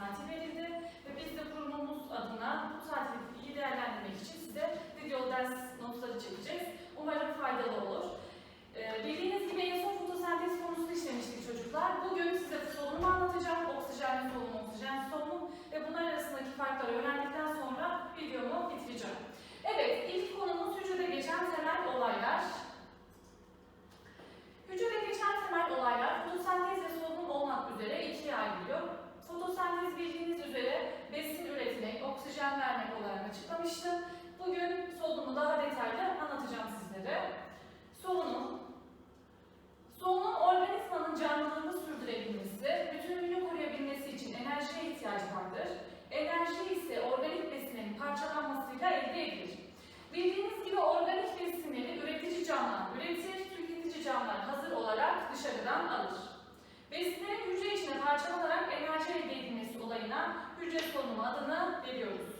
tatil verildi ve biz de kurumumuz adına bu tatili iyi değerlendirmek için size video ders notları çekeceğiz. Umarım faydalı olur. Ee, bildiğiniz gibi en son fotosentez konusunu işlemiştik çocuklar. Bugün size solunumu anlatacağım. Oksijenli solunum, oksijenli solunum ve bunlar arasındaki farkları öğrendikten sonra videomu bitireceğim. Evet, ilk konumuz hücrede geçen temel olaylar. Hücrede geçen temel olaylar fotosentez ve solunum olmak üzere ikiye ayrılıyor. Fotosentez bildiğiniz üzere besin üretmek, oksijen vermek olarak açıklamıştım. Bugün solunumu daha detaylı anlatacağım sizlere. Solunum. Solunum organizmanın canlılığını sürdürebilmesi, bütünlüğünü koruyabilmesi için enerjiye ihtiyacı vardır. Enerji ise organik besinlerin parçalanmasıyla elde edilir. Bildiğiniz gibi organik besinleri üretici canlılar üretir, tüketici canlılar hazır olarak dışarıdan alır. Besinlerin hücre içine parçalanarak enerji elde edilmesi olayına hücre solunumu adını veriyoruz.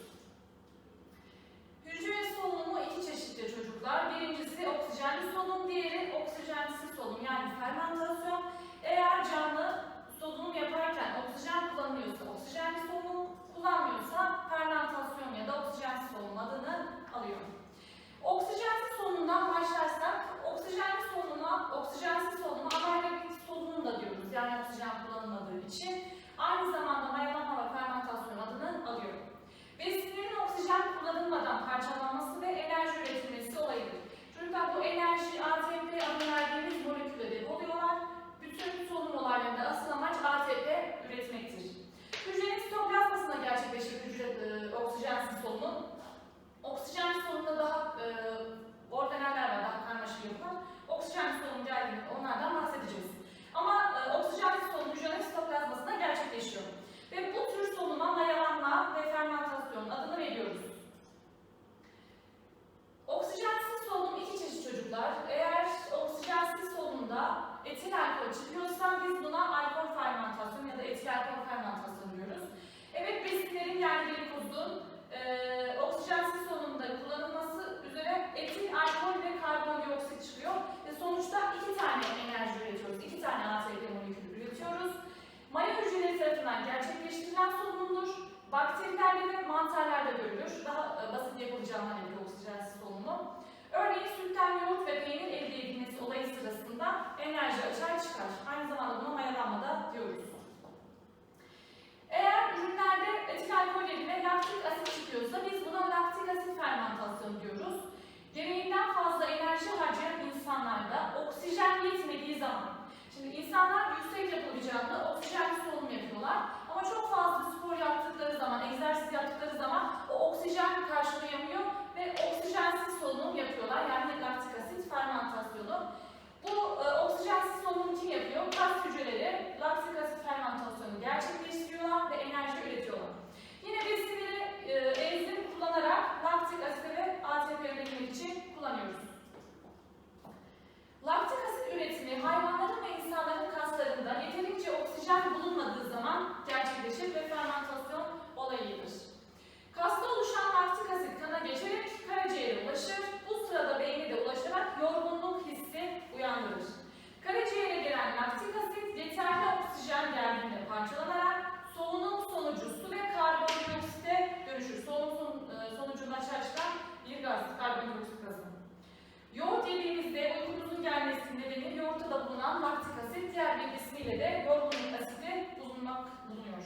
Hücre solunumu iki çeşittir çocuklar. Birincisi oksijenli solunum, diğeri oksijensiz solunum yani fermentasyon. Eğer canlı solunum yaparken oksijen kullanıyorsa oksijenli solunum, kullanmıyorsa fermentasyon ya da oksijensiz solunum adını alıyor. Oksijensiz solunumdan başlarsak, oksijenli solunuma, oksijensiz solunuma anaerobik solunum da diyoruz. Yani oksijen kullanılmadığı için. Aynı zamanda mayalanma ve fermentasyon adını alıyor. Besinlerin oksijen kullanılmadan parçalanması ve enerji üretilmesi olayıdır. Çocuklar bu enerji ATP adını verdiğimiz moleküle depoluyorlar. Bütün solunum olaylarında asıl amaç ATP üretmektir. Hücrenin sitoplazmasında gerçekleşir hücre e, oksijensiz solunum. Oksijen solunumda daha e, organeller var, daha karmaşık yapılar. Oksijen solunum geldiğinde onlardan bahsedeceğiz. Ama e, oksijensiz solunum hücrenin sitoplazmasında gerçekleşiyor. Ve bu tür solunuma mayalanma ve fermentasyon adını veriyoruz. Oksijensiz solunum iki çeşit çocuklar. Eğer oksijensiz solunumda etil alkol çıkıyorsa biz buna alkol fermentasyon ya da etil alkol fermentasyon diyoruz. Evet besinlerin yani glikozun e, oksijensiz solunumda kullanılması üzere etil alkol ve çıkıyor. Ve sonuçta iki tane enerji üretiyoruz. iki tane ATP molekülü üretiyoruz. Maya hücreleri tarafından gerçekleştirilen solunumdur. Bakterilerde ve mantarlarda görülür. Daha e, basit yapılacağından yapıyor oksijensiz solunumu. Örneğin sütten yoğurt ve peynir elde edilmesi olayı sırasında enerji açığa çıkar. Aynı zamanda buna mayalanma da diyoruz. Eğer ürünlerde etil alkol yerine laktik asit çıkıyorsa biz buna laktik asit fermentasyonu diyoruz. Gereğinden fazla enerji harcayan insanlarda oksijen yetmediği zaman Şimdi insanlar yüksek yapabileceğinde oksijenli solunum yapıyorlar. Ama çok fazla spor yaptıkları zaman, egzersiz yaptıkları zaman o oksijen karşılayamıyor ve oksijensiz solunum yapıyorlar. Yani laktik asit fermentasyonu. Bu e, oksijensiz solunumu kim yapıyor? Kas hücreleri laktik asit fermentasyonu gerçekleştiriyorlar ve enerji üretiyorlar. Yine besinleri e, enzim kullanarak laktik asit ve ATP üretmek için kullanıyoruz. Laktik asit üretimi hayvanların ve insanların kaslarında yeterince oksijen bulunmadığı zaman gerçekleşir ve fermentasyon olayıdır. Kasta oluşan laktik asit kana geçerek karaciğere ulaşır. Bu sırada beyne de ulaşarak yorgunluk hissi uyandırır. Karaciğere gelen laktik asit yeterli oksijen geldiğinde parçalanarak solunum sonucu su ve karbondioksite dönüşür. Solunum e, sonucunda açığa bir gaz, karbondioksit gazı. Yoğurt yediğimizde uykumuzun gelmesi da bulunan laktik asit, diğer bir ismiyle de yorgunluk asidi bulunmak bulunuyor.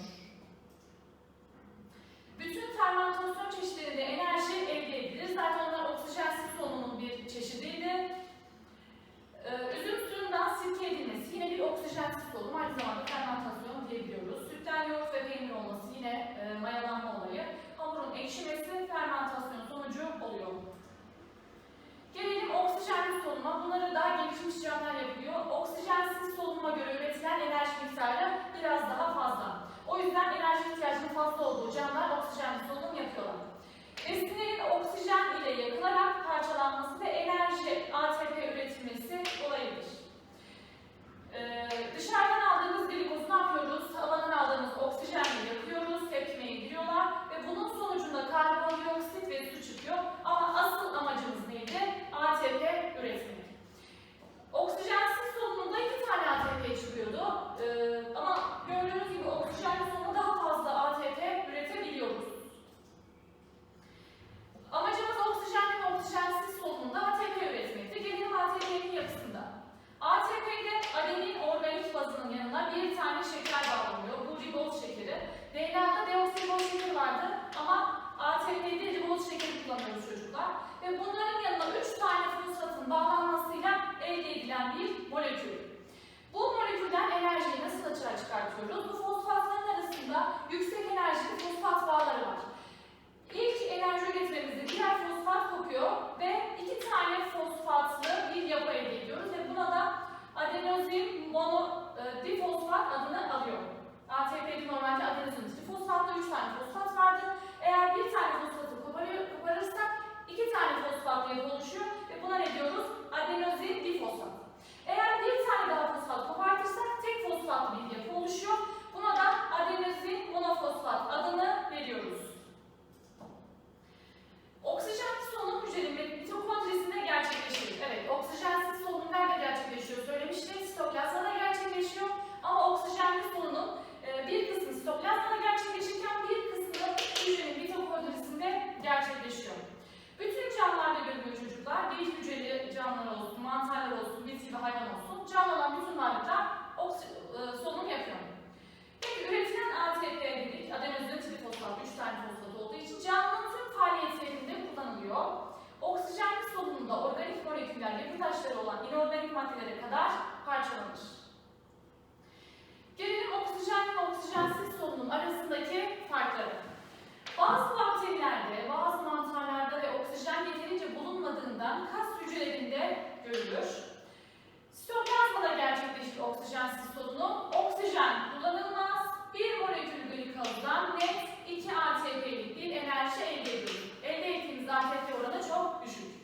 Bütün fermentasyon çeşitlerinde enerji elde edilir. Zaten onlar oksijensiz solunumun bir çeşidiydi. Ee, üzüm suyundan sirke edilmesi yine bir oksijensiz solunum. Aynı zamanda fermentasyon diyebiliyoruz. Sütten yoğurt ve peynir olması yine e, mayalanma olayı. Hamurun ekşimesi fermentasyon sonucu oluyor. Gelelim oksijenli solunuma. Bunları daha gelişmiş canlılar yapıyor. Oksijensiz solunuma göre üretilen enerji miktarı biraz daha fazla. O yüzden enerji ihtiyacının fazla olduğu canlılar oksijenli solunum yapıyorlar. Besinlerin oksijen ile yakılarak parçalanması ve enerji ATP üretilmesi olayıdır. Ee, dışarıdan aldığımız glikozu ne yapıyoruz? Havadan aldığımız oksijenle yakıyoruz, tepkimeye giriyorlar ve bunun sonucunda karbondioksit ve su çıkıyor. Ama asıl amacımız neydi? ATP üretmek. Oksijensiz solunumda iki tane ATP çıkıyordu. Ee, ama gördüğünüz gibi oksijenli ATP'yi de ribot şekeri kullanıyoruz çocuklar. Ve bunların yanına 3 tane fosfatın bağlanmasıyla elde edilen bir molekül. Bu molekülden enerjiyi nasıl açığa çıkartıyoruz? Bu fosfatların arasında yüksek enerjili fosfat bağları var. İlk enerji üretimimizde birer fosfat kopuyor ve iki tane fosfatlı bir yapı elde ediyoruz ve buna da adenozin mono e, difosfat adını alıyor. ATP'de normalde adenozin difosfatlı 3 tane fosfat vardır. Eğer bir tane fosfatı koparırsak iki tane fosfatlı yapı oluşuyor ve buna ne diyoruz? Adenozin difosfat. Eğer bir tane daha fosfat kopartırsak tek fosfatlı bir yapı oluşuyor. Buna da adenozin monofosfat adını veriyoruz. Oksijenli solunum hücrenin mitokondrisinde gerçekleşir. Evet, oksijensiz solunum nerede gerçekleşiyor söylemiştim. Sitoplazmada gerçekleşiyor. Ama oksijenli solunum e, bir kısmı sitoplazmada gerçekleşirken bir kısmı hücrenin mitokondrisinde gerçekleşiyor. Bütün canlılarda görülüyor çocuklar. Bir hücreli canlılar olsun, mantarlar olsun, bitki ve hayvan olsun. Canlı olan bütün varlıklar oksi- e, solunum yapıyor. Peki üretilen ATP dedik, adenozin trifosfat, 3 tane fosfat olduğu için canlının tüm faaliyetlerinde kullanılıyor. Oksijenli solunumda organik moleküller, yapı taşları olan inorganik maddelere kadar parçalanır. Gelelim oksijenli ve oksijensiz solunum arasındaki farkları. Bazı bakterilerde, bazı mantarlarda ve oksijen yeterince kas hücrelerinde görülür. Sitoplazmada gerçekleşir oksijensiz solunum. Oksijen kullanılmaz. Bir molekül glikozdan net 2 ATP'lik bir enerji elde ediyoruz. Elde ettiğimiz ATP oranı çok düşük.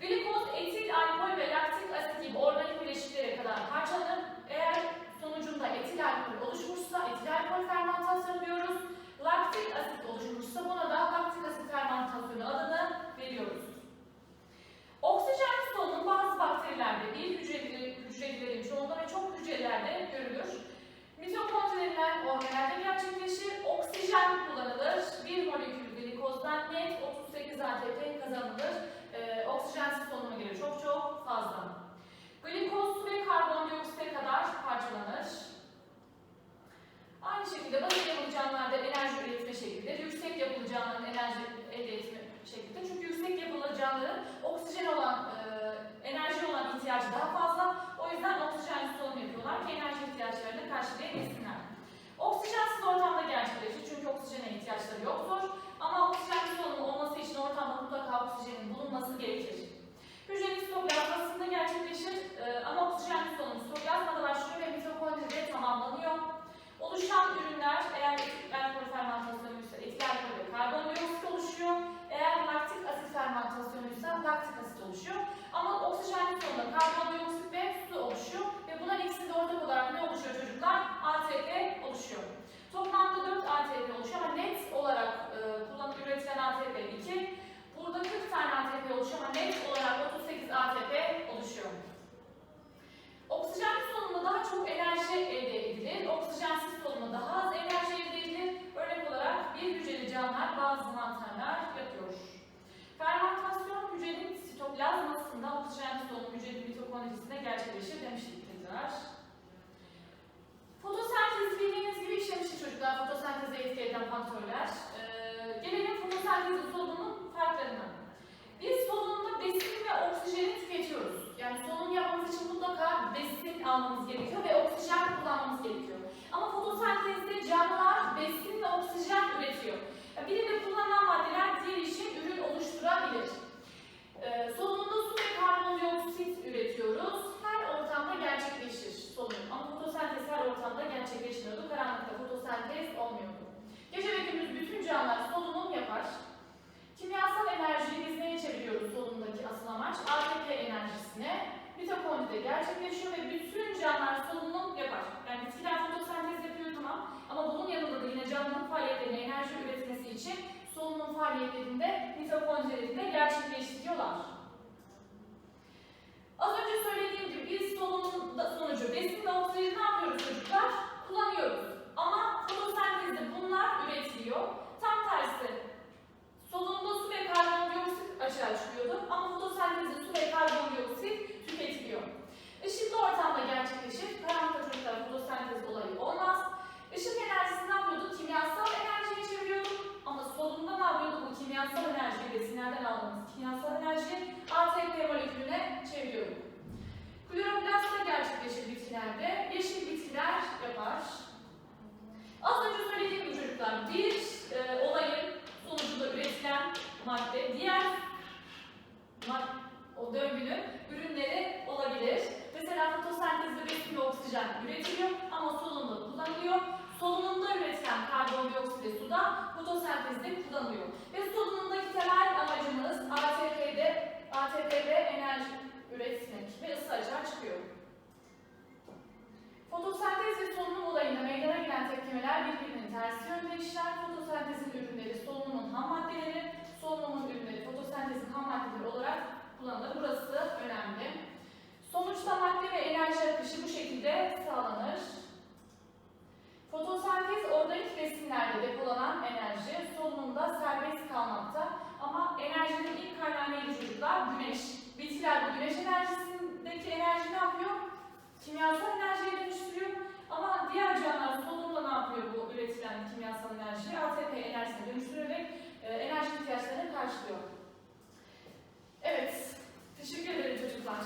Glikoz, etil alkol ve laktik asit gibi organik bileşiklere kadar parçalanır. Eğer sonucunda etil alkol oluşmuşsa etil alkol fermentasyonu diyoruz. Laktik asit oluşmuşsa buna da laktik asit fermentasyonu adını veriyoruz. Oksijenli solunum bazı bakterilerde, bir hücreli, hücrelilerin çoğunda ve çok hücrelerde görülür. Mitokondriler organelde gerçekleşir. Oksijen kullanılır. Bir molekül glikozdan net 38 ATP kazanılır. Ee, oksijensiz solunuma göre çok çok fazla. Glikoz ve karbondioksite kadar parçalanır. Aynı şekilde basit yapılı canlılarda enerji üretme şeklidir. Yüksek yapılı canlıların enerji elde etme şeklidir. Çünkü yüksek yapılı canlıların oksijen olan, e, enerji olan ihtiyacı daha fazla. O yüzden oksijenli solunum yapıyorlar ki enerji ihtiyaçlarını karşılayabilsinler. Oksijensiz ortamda gerçekleşir çünkü oksijene ihtiyaçları yoktur. Ama oksijenli solunum olması için ortamda mutlaka oksijenin bulunması gerekir. Hücrenin sitoplazmasında gerçekleşir e, ama oksijenli solunum sitoplazmada başlıyor ve mitokondride tamamlanıyor. Oluşan ürünler eğer etik alkol fermentasyonuysa etik alkol ve karbondioksit oluşuyor. Eğer laktik asit fermentasyonuysa laktik asit oluşuyor. Ama oksijenli solunumda karbondioksit ve su oluşuyor. Ve bunlar ikisi de ortak olarak ne oluşuyor çocuklar? ATP oluşuyor. Toplamda 4 ATP oluşuyor ama net olarak e, kullanıp üretilen ATP 2. Burada 40 tane ATP oluşuyor ama net olarak 38 ATP oluşuyor. Oksijenli solunumda daha çok enerji elde edilir. Oksijensiz solunumda daha az enerji elde edilir. Örnek olarak bir hücreli canlılar bazı mantarlar yapıyor. Fermentasyon hücrenin sitoplazmasında oksijenli solunum hücrenin mitokondrisinde gerçekleşir demiştik tekrar. Fotosentez bildiğiniz gibi işlemiştik çocuklar fotosenteze etki eden faktörler. Ee, gelelim fotosentezin solunumun farklarına. Biz solunumda besin ve oksijeni tüketiyoruz. Yani solunum yapmamız için mutlaka besin almamız gerekiyor ve oksijen kullanmamız gerekiyor. Ama fotosentezde canlılar besin ve oksijen üretiyor. Yani birinde kullanılan maddeler diğer için ürün oluşturabilir. Ee, solunumda su ve karbondioksit üretiyoruz. Her ortamda gerçekleşir solunum. Ama fotosentez her ortamda gerçekleşmiyordu. Karanlıkta fotosentez olmuyordu. Gece ve gündüz bütün canlılar solunum yapar. Kimyasal enerjiyi biz neye çeviriyoruz solunumdaki asıl amaç? ATP enerjisine. Mitokondride gerçekleşiyor ve bütün canlılar solunum yapar. Yani bitkiler fotosentez yapıyor tamam ama bunun yanında da yine canlının faaliyetlerine enerji üretmesi için solunum faaliyetlerinde mitokondrilerinde gerçekleştiriyorlar. diğer o döngünün ürünleri olabilir. Mesela fotosentezde besin oksijen üretiliyor ama solunumda kullanılıyor. Solunumda üretilen karbondioksit ve suda fotosentezde kullanılıyor. Ve solunumdaki temel amacımız ATP'de, ATP'de enerji üretmek ve ısı açığa çıkıyor. Fotosentez ve solunum olayında meydana gelen tepkimeler birbirinin tersi yönde işler. Fotosentezin ürünleri solunumun ham maddeleri, solunumun ürünleri fotosentezin ham maddeleri olarak kullanılır. Burası önemli. Sonuçta madde ve enerji akışı bu şekilde sağlanır. Fotosentez organik besinlerde depolanan enerji solunumda serbest kalmakta. Ama enerjinin ilk kaynağı neydi çocuklar? Güneş. Bitkiler bu güneş enerjisindeki enerji ne yapıyor? Kimyasal enerjiye dönüştürüyor. Ama diğer canlılar solunumda ne yapıyor bu üretilen kimyasal enerjiyi? ATP enerjisine dönüştürerek e, enerji ihtiyaçlarını karşılıyor. Evet, teşekkür ederim çocuklar.